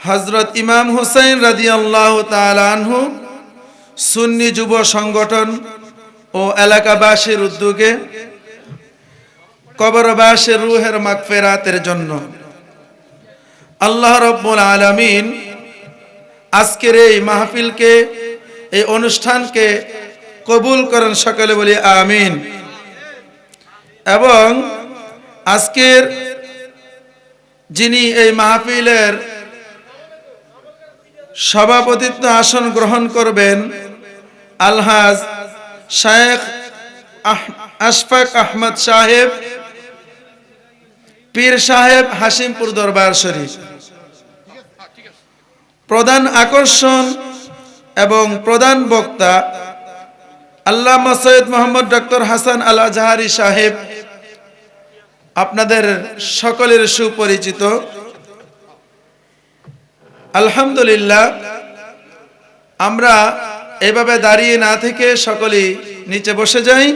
হজরত ইমাম হুসাইন রাজি আল্লাহ আনহু সুন্নি যুব সংগঠন ও এলাকাবাসীর উদ্যোগে কবরবাসের রুহের মাগফেরাতের জন্য আল্লাহ রব্বুল আলমিন আজকের এই মাহফিলকে, এই অনুষ্ঠানকে কবুল করেন সকলে বলি আমিন। এবং আজকের যিনি এই মাহফিলের সভাপতিত্ব আসন গ্রহণ করবেন আলহাজ শায়েখ আশফাক আহমদ সাহেব, পীর সাহেব হাসিমপুর দরবার শরীফ। প্রধান আকর্ষণ এবং প্রধান বক্তা আল্লামা সৈয়দ মোহাম্মদ ডক্টর হাসান আল আজহারি সাহেব। আপনাদের সকলের সুপরিচিত আলহামদুলিল্লাহ, আমরা এভাবে দাঁড়িয়ে না থেকে সকলেই নিচে বসে যাই।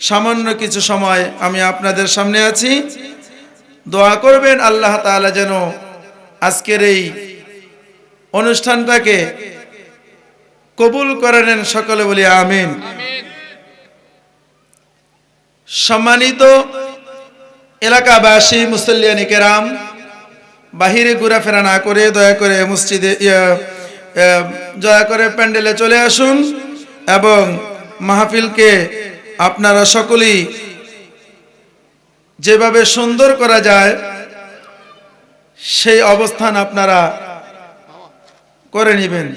সামান্য কিছু সময় আমি আপনাদের সামনে আছি। দোয়া করবেন আল্লাহ তাআলা যেন আজকের এই অনুষ্ঠানটাকে কবুল করে নেন সকলে বলি আমিন। সম্মানিত এলাকাবাসী মুসল্লিয়ানি কেরাম বাহিরে ঘোরাফেরা না করে দয়া করে মসজিদে দয়া করে প্যান্ডেলে চলে আসুন এবং মাহফিলকে আপনারা সকলেই যেভাবে সুন্দর করা যায়, সেই অবস্থান আপনারা করে নেবেন।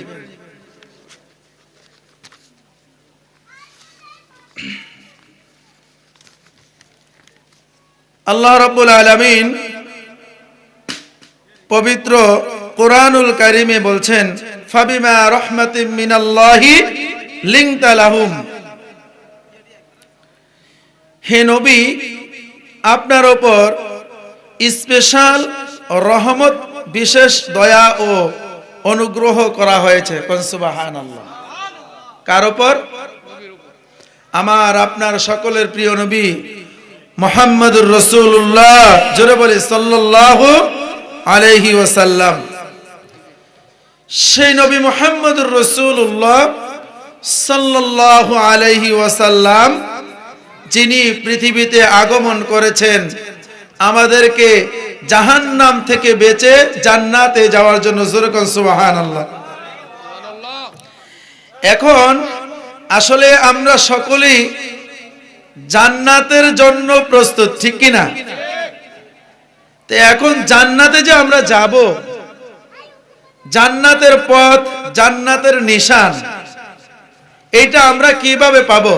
আল্লাহ রব্বুল আলমিন পবিত্র কোরআনুল কারিমে বলছেন, ফাবিমা রহমাতিম মিনাল্লাহি লিংতা লাহুম। হে নবী, আপনার ওপর স্পেশাল রহমত, বিশেষ দয়া ও অনুগ্রহ করা হয়েছে। কনসুবাহান কার ওপর? আমার, আপনার সকলের প্রিয় নবী মোহাম্মদুর রসুল্লাহ জোরে বলি, সাল্লাল্লাহু আলাইহি ওয়াসাল্লাম। সেই নবী মোহাম্মদুর রসুল্লাহ সাল্লাল্লাহু আলাইহি ওয়াসাল্লাম, যিনি পৃথিবীতে আগমন করেছেন, আমাদেরকে জাহান্নাম থেকে বেঁচে জান্নাতে যাওয়ার জন্য জোরকন সুবাহান আল্লাহ এখন আসলে আমরা সকলেই জান্নাতের জন্য প্রস্তুত, ঠিক কিনা? তো এখন জান্নাতে যে আমরা যাব, জান্নাতের পথ, জান্নাতের নিশান এটা আমরা কীভাবে পাবো?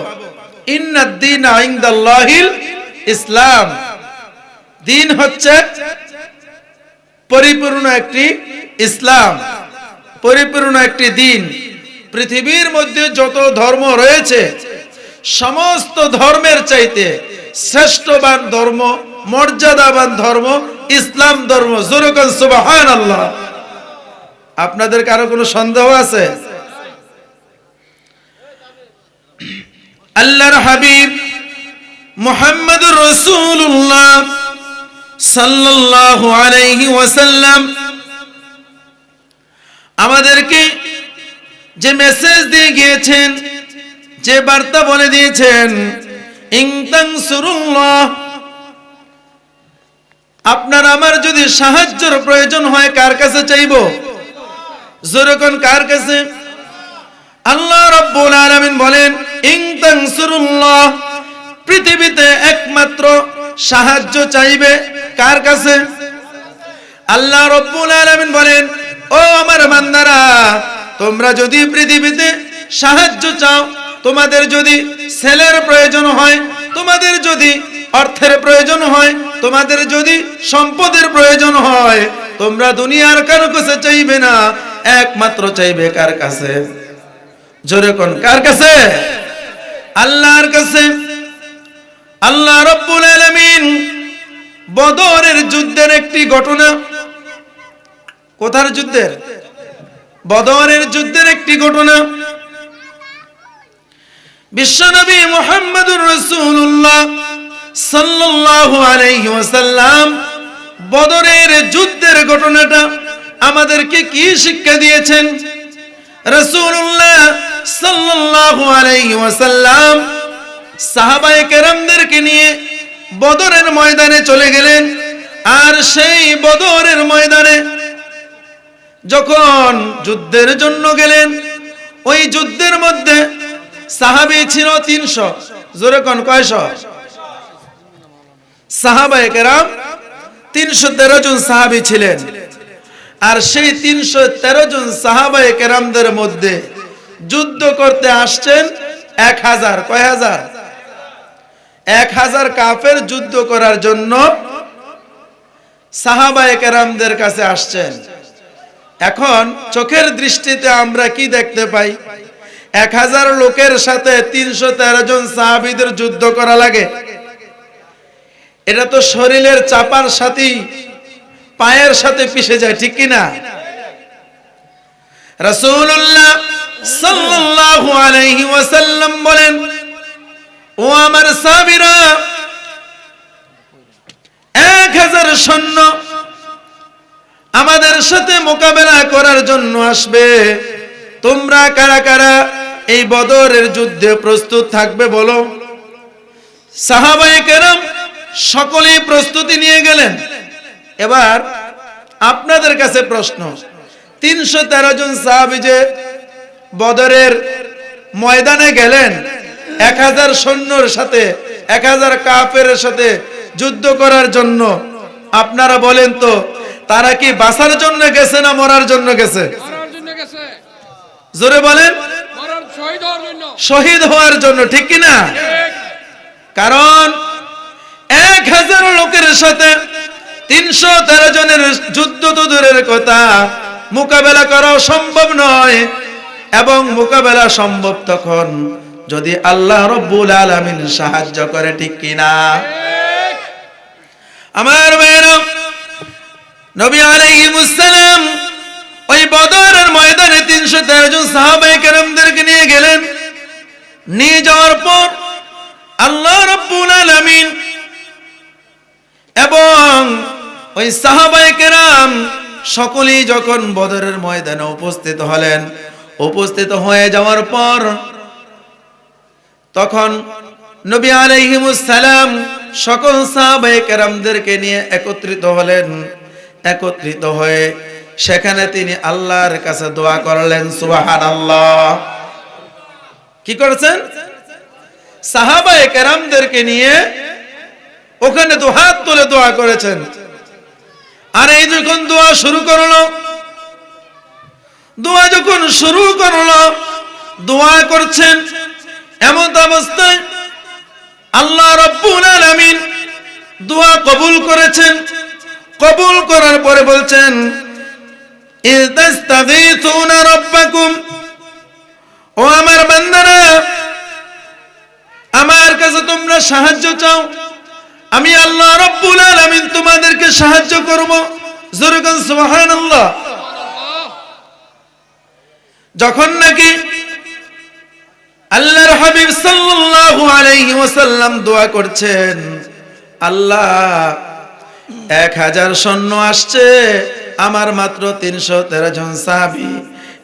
ইসলাম। দিন হচ্ছে পরিপূর্ণ একটি ইসলাম, পরিপূর্ণ একটি দিন পৃথিবীর মধ্যে যত ধর্ম রয়েছে, সমস্ত ধর্মের চাইতে শ্রেষ্ঠবান ধর্ম, মর্যাদাবান ধর্ম ইসলাম ধর্ম জোরকন সুবাহান আল্লাহ আপনাদের কারও কোনো সন্দেহ আছে? আল্লাহর হাবিব মুহাম্মদুর রাসূলুল্লাহ সাল্লাল্লাহু আলাইহি ওয়াসাল্লাম আমাদেরকে যে মেসেজ দিয়ে গিয়েছেন, যে বার্তা বলে দিয়েছেন ইংতাং সুরুল্লাহ আপনার আমার যদি সাহায্যের প্রয়োজন হয়, কার কাছে চাইব? যেরকম কার কাছে? আল্লাহ রব্বুল আলামিন বলেন ইন তানসুরুল্লাহ পৃথিবীতে একমাত্র সাহায্য চাইবে কার কাছে? আল্লাহ রব্বুল আলামিন বলেন, ও আমার বান্দারা, তোমরা যদি পৃথিবীতে সাহায্য চাও, তোমাদের যদি ছেলের প্রয়োজন হয়, তোমাদের যদি অর্থের প্রয়োজন হয় তোমাদের যদি সম্পদের প্রয়োজন হয়, তোমরা দুনিয়ার কারও কাছে চাইবে না, একমাত্র চাইবে কার কাছে? জোরে কোন, কার কাছে? আল্লাহর কাছে। আল্লাহ রব্বুল আলামিন বদরের যুদ্ধের একটি ঘটনা। কোথার যুদ্ধের? বদরের যুদ্ধের একটি ঘটনা। বিশ্বনবী মুহাম্মদুর রাসূলুল্লাহ সাল্লাল্লাহু আলাইহি ওয়াসাল্লাম বদরের যুদ্ধের ঘটনাটা আমাদেরকে কি শিক্ষা দিয়েছেন? রাসূলুল্লাহ সাল্লাল্লাহু আলাইহি ওয়াসাল্লাম সাহাবায়ে কেরামদেরকে নিয়ে বদরের ময়দানে চলে গেলেন। আর সেই বদরের ময়দানে যখন যুদ্ধের জন্য গেলেন, ওই যুদ্ধের মধ্যে সাহাবি ছিল তিনশো, জোরে কোন কয়শ? সাহাবায়ে কেরাম তিনশো তেরো জন সাহাবি ছিলেন। আর সেই তিনশো তেরো জন সাহাবায়ে কেরামদের মধ্যে যুদ্ধ করতে আসছেন এক হাজার। কয় হাজার? এক হাজার কাফের যুদ্ধ করার জন্য সাহাবায়ে কেরামদের কাছে আসছেন। এখন চোখের দৃষ্টিতে আমরা কি দেখতে পাই? এক হাজার লোকের সাথে তিনশো তেরো জন সাহাবিদের যুদ্ধ করা লাগে। এটা তো শরীরের চাপার সাথে পায়ের সাথে পিষে যায়, ঠিক কিনা? রাসূলুল্লাহ সাল্লাল্লাহু আলাইহি ওয়াসাল্লাম বলেন, ও আমার সাহাবীরা, এক হাজার সৈন্য আমাদের সাথে মোকাবেলা করার জন্য আসবে। তোমরা কারা কারা এই বদরের যুদ্ধে প্রস্তুত থাকবে বলো? সাহাবায়ে কেরাম সকলেই প্রস্তুতি নিয়ে গেলেন। এবার আপনাদের কাছে প্রশ্ন তিনশো তেরো জন সাহাবি যে বদরের ময়দানে গেলেন এক হাজার সৈন্যর সাথে এক হাজার কাফের সাথে যুদ্ধ করার জন্য আপনারা বলেন তো তারা কি বাঁচার জন্য গেছে না মরার জন্য গেছে? জোরে বলেন। শহীদ হওয়ার জন্য। শহীদ হওয়ার জন্য ঠিক কি না কারণ এক হাজার লোকের সাথে তিনশো তেরো জনের যুদ্ধ তো দূরের কথা। মোকাবেলা করা সম্ভব নয়। এবং মোকাবেলা সম্ভব তখন যদি আল্লাহ রব্বুল আলামিন সাহায্য করে, ঠিক কিনা? আমার মেয়েরা নবী আলাইহিমুসসালাম ওই বদরের ময়দানে তিনশো তেরো জন সাহাবাই কেরামদেরকে নিয়ে গেলেন। নিয়ে যাওয়ার পর আল্লাহ রব্বুল আলামিন এবং ওই সাহাবাই কেরাম সকলেই যখন বদরের ময়দানে উপস্থিত হলেন, উপস্থিত হয়ে যাওয়ার পর তখন নবী আলাইহিমুসসালাম সকল সাহাবায়ে কেরামদেরকে নিয়ে একত্রিত হলেন। একত্রিত হয়ে সেখানে তিনি আল্লাহর কাছে দোয়া করলেন সুবাহান আল্লাহ কি করেছেন? সাহাবায়ে কেরামদেরকে নিয়ে ওখানে দু হাত তুলে দোয়া করেছেন। আর এই যখন দোয়া শুরু করল, দোয়া যখন শুরু করল, দোয়া করছেন এমন অবস্থায় আল্লাহ রব্বুল দোয়া কবুল করেছেন। কবুল করার পরে বলছেন ও আমার বান্দারা, আমার কাছে তোমরা সাহায্য চাও। আমি আল্লাহ রব্বুল আলামিন তোমাদেরকে সাহায্য করব। জোরে সুবহানাল্লাহ। যখন নাকি আল্লাহর হাবিব সাল্লাল্লাহু আলাইহি ওয়াসাল্লাম দোয়া করছেন, আল্লাহ, এক হাজার সৈন্য আসছে, আমার মাত্র তিনশো তেরো জন সাহাবি।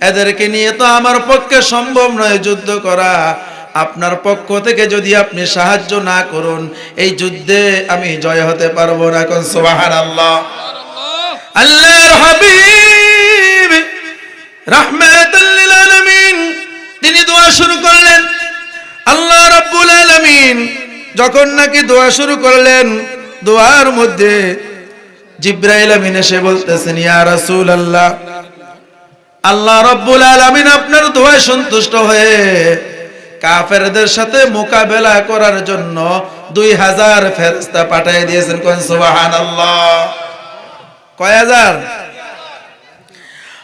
এদেরকে নিয়ে তো আমার পক্ষে সম্ভব নয় যুদ্ধ করা। আপনার পক্ষ থেকে যদি আপনি সাহায্য না করুন, এই যুদ্ধে আমি জয় হতে পারব না। কোন সুবাহান আল্লাহ আল্লাহ তিনি দোয়া শুরু করলেন। আল্লাহ রাব্বুল আলামিন যখন নাকি দোয়া শুরু করলেন, দোয়ার মধ্যে জিব্রাইল আমিন এসে বলতেছেন, ইয়া রাসূলুল্লাহ, আল্লাহ রাব্বুল আলামিন আপনার দোয়ায় সন্তুষ্ট হয়ে কাফেরদের সাথে মোকাবেলা করার জন্য দুই হাজার ফেরেস্তা পাঠিয়ে দিয়েছেন। কোন সুবহানাল্লাহ? কয় হাজার?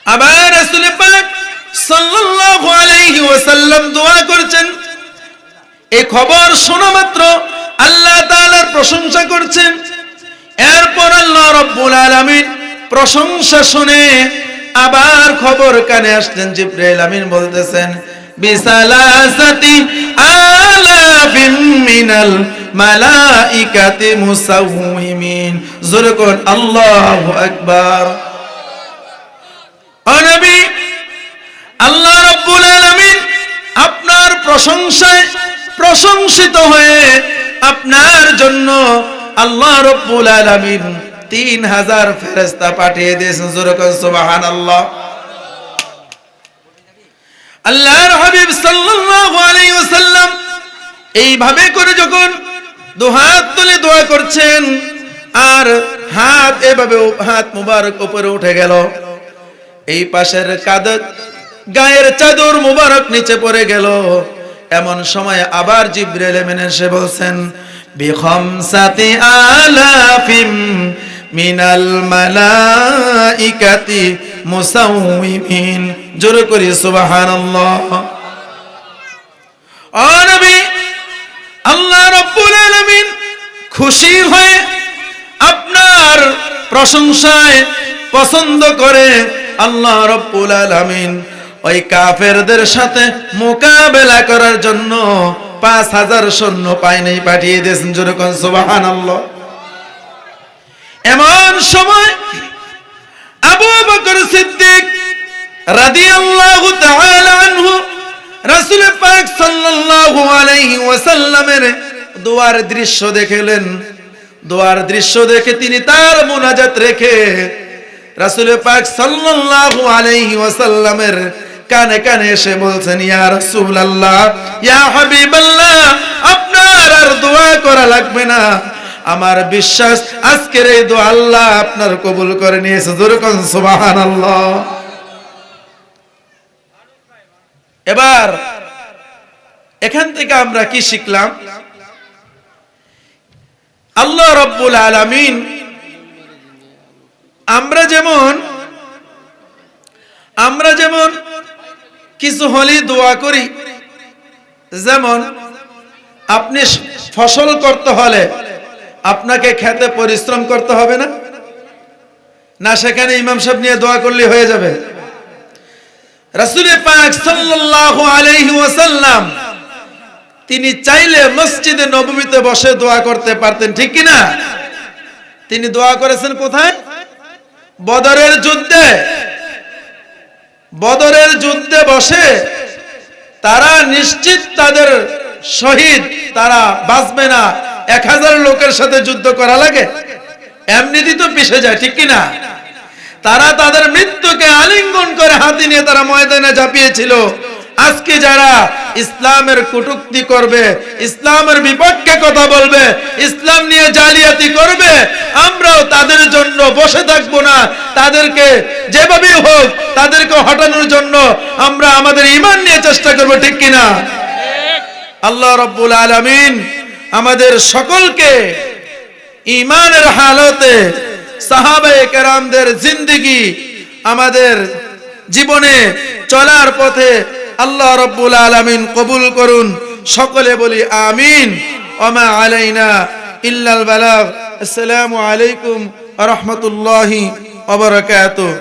আবার এই খবর শোনা মাত্র, আল্লাহ প্রশংসা করছেন। এরপর প্রশংসা শুনে আবার খবর কানে আসলেন আমিন বলতেছেন বিশালাসতি আলাফিম মিনাল মালাইকাতি মুসাউহিমিন জোরে কোন আল্লাহু আকবার ও নবী, আল্লাহ রাব্বুল আলামিন আপনার প্রশংসায় প্রশংসিত হয়ে আপনার জন্য আল্লাহ রাব্বুল আলামিন তিন হাজার পাঠিয়ে দিয়েছেন। সুরকম আল্লাহ আল্লাহর হাবিব সাল্লাল্লাহু আলাইহি ওয়াসাল্লাম এইভাবে করে যখন দুহাত তুলে দোয়া করছেন, আর হাত এভাবে হাত মুবারক উপরে উঠে গেল। এই পাশের কাদর গায়ের চাদর মুবারক নিচে পড়ে গেল। এমন সময় আবার জিব্রাইল এমন এসে বলছেন, বিখমসাতি আলাফিম মিনাল মালাইকাতি মুসাউমিমিন জোরে করি, সুবহানাল্লাহ। ও নবী, আল্লাহ রব্বুল আলামিন খুশি হয়ে আপনার প্রশংসায় পছন্দ করে আল্লাহ রব্বুল আলামিন ওই কাফেরদের সাথে মোকাবেলা করার জন্য পাঁচ হাজার সৈন্য পাইনি পাঠিয়ে দিয়েছেন। যেরকম সুবাহান এমন সময় আবু বকর সিদ্দিক রাদিয়াল্লাহু তাআলা আনহু রাসূল পাক সাল্লাল্লাহু আলাইহি ওয়াসাল্লামের দোয়ার দৃশ্য দেখলেন। দোয়ার দৃশ্য দেখে তিনি তার মুনাজাত রেখে রাসূল পাক সাল্লাল্লাহু আলাইহি ওয়াসাল্লামের কানে কানে এসে বলছেন, ইয়া রাসূলুল্লাহ, ইয়া হাবিবাল্লাহ, আপনার আর দোয়া করা লাগবে না। আমার বিশ্বাস, আজকের এই দোয়া আল্লাহ আপনার কবুল করে নিয়েছে। যেরকম সুবহানাল্লাহ। এবার, এখান থেকে আমরা কি শিখলাম? আল্লাহ রব্বুল আলামিন, আমরা যেমন আমরা যেমন কিছু হলে দোয়া করি, যেমন আপনি ফসল করতে হলে আপনাকে খেতে পরিশ্রম করতে হবে না? না, সেখানে ইমাম সাহেব নিয়ে দোয়া করলে হয়ে যাবে। তিনি চাইলে মসজিদে নববীতে বসে দোয়া করতে পারতেন, ঠিক তিনি দোয়া করেছেন কোথায়? বদরের যুদ্ধে। বদরের যুদ্ধে বসে তারা নিশ্চিত তাদের শহীদ তারা বাঁচবে না। এক হাজার লোকের সাথে যুদ্ধ করা লাগে। এমনিতেই তো পিছে যায়, ঠিক কি না তারা তাদের মৃত্যুকে আলিঙ্গন করে হাতে নিয়ে তারা ময়দানে ঝাঁপিয়েছিল। আজকে যারা ইসলামের কটুক্তি করবে, ইসলামের বিপক্ষে কথা বলবে, ইসলাম নিয়ে জালিয়াতি করবে, আমরাও তাদের জন্য বসে থাকব না। তাদেরকে যেভাবে হোক, তাদেরকে হটানোর জন্য আমরা আমাদের ইমান নিয়ে চেষ্টা করব, ঠিক কিনা? আল্লাহ রব্বুল আলামিন আমাদের সকলকে ইমানের হালতে সাহাবায়ে কেরামদের জিন্দিগি, আমাদের জীবনে চলার পথে আল্লাহ রব্বুল আলামিন কবুল করুন। সকলে বলি আমিন। ওমা আলাইনা ইল্লাল বালাগ। আসসালামু আলাইকুম রাহমাতুল্লাহি ওয়া বারাকাতুহু।